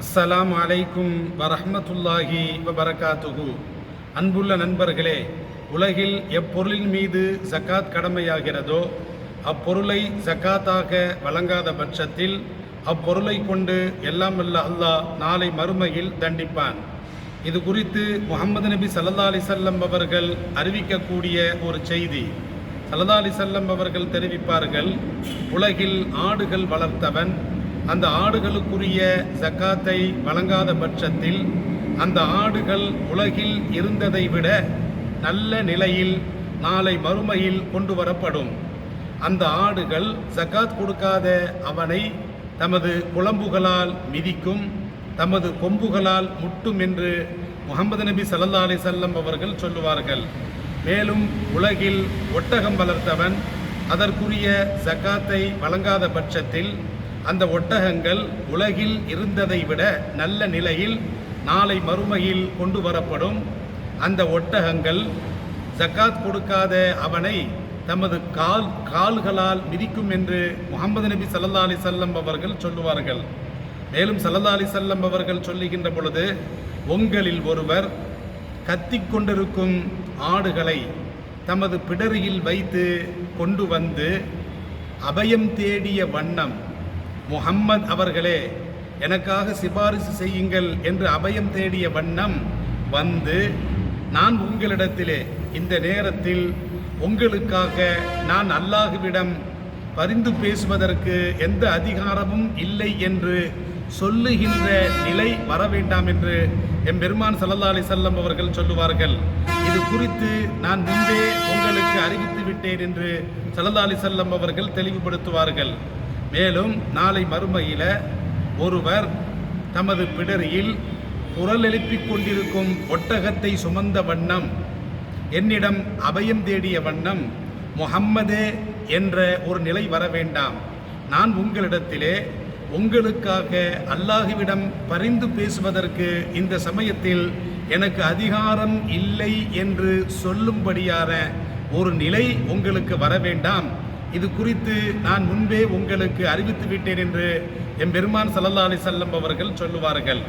அஸ்ஸலாமு அலைக்கும் வரஹமத்துல்லாஹி வபரகாத்துஹு. அன்புள்ள நண்பர்களே உலகில் எப்பொருளின் மீது ஜக்காத் கடமையாகிறதோ அப்பொருளை ஜக்காத்தாக வழங்காத பட்சத்தில் அப்பொருளை கொண்டு எல்லாம் அல்ல அல்லாஹ் நாளை மறுமையில் தண்டிப்பான். இது குறித்து முகமது நபி சல்லா அலிசல்லம் அவர்கள் அறிவிக்கக்கூடிய ஒரு செய்தி. சல்லா அலிசல்லம் அவர்கள் தெரிவிப்பார்கள் உலகில் ஆடுகள் வளர்த்தவன் அந்த ஆடுகளுக்குரிய ஜக்காத்தை வழங்காத பட்சத்தில் அந்த ஆடுகள் உலகில் இருந்ததை விட நல்ல நிலையில் நாளை மறுமையில் கொண்டு வரப்படும். அந்த ஆடுகள் ஜக்காத் கொடுக்காத அவனை தமது குழம்புகளால் மிதிக்கும் தமது கொம்புகளால் முட்டும் என்று முகமது நபி சல்லா அலி செல்லம் அவர்கள் சொல்லுவார்கள். மேலும் உலகில் ஒட்டகம் வளர்த்தவன் அதற்குரிய ஜக்காத்தை வழங்காத பட்சத்தில் அந்த ஒட்டகங்கள் உலகில் இருந்ததை விட நல்ல நிலையில் நாளை மறுமையில் கொண்டு வரப்படும். அந்த ஒட்டகங்கள் ஜக்காத் கொடுக்காத அவனை தமது கால் கால்களால் மிதிக்கும் என்று முகமது நபி சல்லா அலி செல்லம் அவர்கள் சொல்லுவார்கள். மேலும் சல்லா அலி செல்லம் அவர்கள் சொல்லுகின்ற பொழுது உங்களில் ஒருவர் கத்தி கொண்டிருக்கும் ஆடுகளை தமது பிடரியில் வைத்து கொண்டு வந்து அபயம் தேடிய வண்ணம் முஹம்மத் அவர்களே எனக்காக சிபாரிசு செய்யுங்கள் என்று அபயம் தேடிய வண்ணம் வந்து நான் உங்களிடத்திலே இந்த நேரத்தில் உங்களுக்காக நான் அல்லாஹுவிடம் பரிந்து பேசுவதற்கு எந்த அதிகாரமும் இல்லை என்று சொல்லுகின்ற நிலை வர வேண்டாம் என்று எம் பெருமான் சல்லல்லா அலி செல்லம் அவர்கள் சொல்லுவார்கள். இது குறித்து நான் முன்பே உங்களுக்கு அறிவித்து விட்டேன் என்று சல்லா அலி செல்லம் அவர்கள் தெளிவுபடுத்துவார்கள். மேலும் நாளை மறுமையில ஒருவர் தமது பிடரியில் குரல் எழுப்பிக் கொண்டிருக்கும் ஒட்டகத்தை சுமந்த வண்ணம் என்னிடம் அபயம் தேடிய வண்ணம் முகம்மதே என்ற ஒரு நிலை வர வேண்டாம். நான் உங்களிடத்திலே உங்களுக்காக அல்லாஹுவிடம் பரிந்து பேசுவதற்கு இந்த சமயத்தில் எனக்கு அதிகாரம் இல்லை என்று சொல்லும்படியான ஒரு நிலை உங்களுக்கு வர வேண்டாம். இது குறித்து நான் முன்பே உங்களுக்கு அறிவித்து விட்டேன் என்று எம் பெருமான் சல்லல்லா அலி செல்லம் அவர்கள் சொல்லுவார்கள்.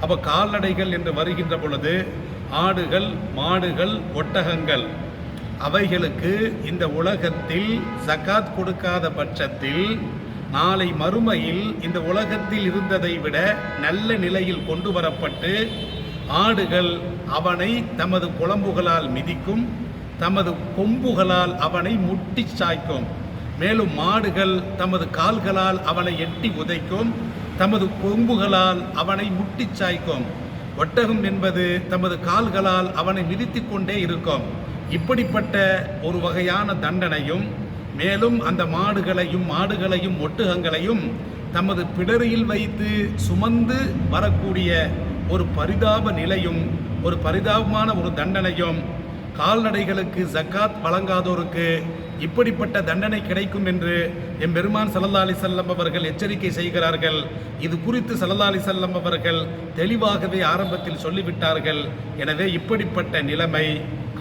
அப்போ கால்நடைகள் என்று வருகின்ற பொழுது ஆடுகள் மாடுகள் ஒட்டகங்கள் அவைகளுக்கு இந்த உலகத்தில் ஜக்காத் கொடுக்காத பட்சத்தில் நாளை மறுமையில் இந்த உலகத்தில் இருந்ததை விட நல்ல நிலையில் கொண்டு வரப்பட்டு ஆடுகள் அவனை தமது குழம்புகளால் மிதிக்கும் தமது கொம்புகளால் அவனை முட்டி சாய்க்கும். மேலும் மாடுகள் தமது கால்களால் அவனை எட்டி உதைக்கும். தமது கொம்புகளால் அவனை முட்டி சாய்க்கும். ஒட்டகம் என்பது தமது கால்களால் அவனை மிதித்து கொண்டே இருக்கும். இப்படிப்பட்ட ஒரு வகையான தண்டனையும் மேலும் அந்த மாடுகளையும் மாடுகளையும் ஒட்டுகங்களையும் தமது பிடரியில் வைத்து சுமந்து வரக்கூடிய ஒரு பரிதாப நிலையும் ஒரு பரிதாபமான ஒரு தண்டனையும் கால்நடைகளுக்கு ஜக்காத் வழங்காதோருக்கு இப்படிப்பட்ட தண்டனை கிடைக்கும் என்று எம் பெருமான் சல்லல்லா அலி செல்லம் அவர்கள் எச்சரிக்கை செய்கிறார்கள். இது குறித்து சல்லா அலி செல்லம் அவர்கள் தெளிவாகவே ஆரம்பத்தில் சொல்லிவிட்டார்கள். எனவே இப்படிப்பட்ட நிலைமை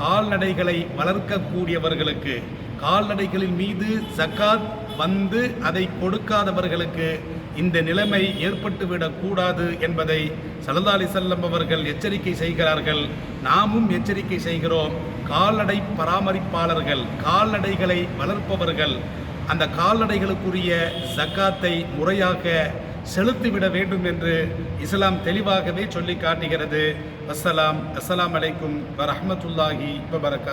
கால்நடைகளை வளர்க்கக்கூடியவர்களுக்கு கால்நடைகளின் மீது ஜக்காத் வந்து அதை கொடுக்காதவர்களுக்கு இந்த நிலைமை ஏற்பட்டுவிடக் கூடாது என்பதை சல்லா அலி செல்லம் அவர்கள் எச்சரிக்கை செய்கிறார்கள். நாமும் எச்சரிக்கை செய்கிறோம். கால்நடை பராமரிப்பாளர்கள் கால்நடைகளை வளர்ப்பவர்கள் அந்த கால்நடைகளுக்குரிய சக்காத்தை முறையாக செலுத்திவிட வேண்டும் என்று இஸ்லாம் தெளிவாகவே சொல்லி காட்டுகிறது. அஸ்ஸலாம் அஸ்ஸலாம் அலைக்கும் வரமத்துல்லாஹி இப்போ வரக்கா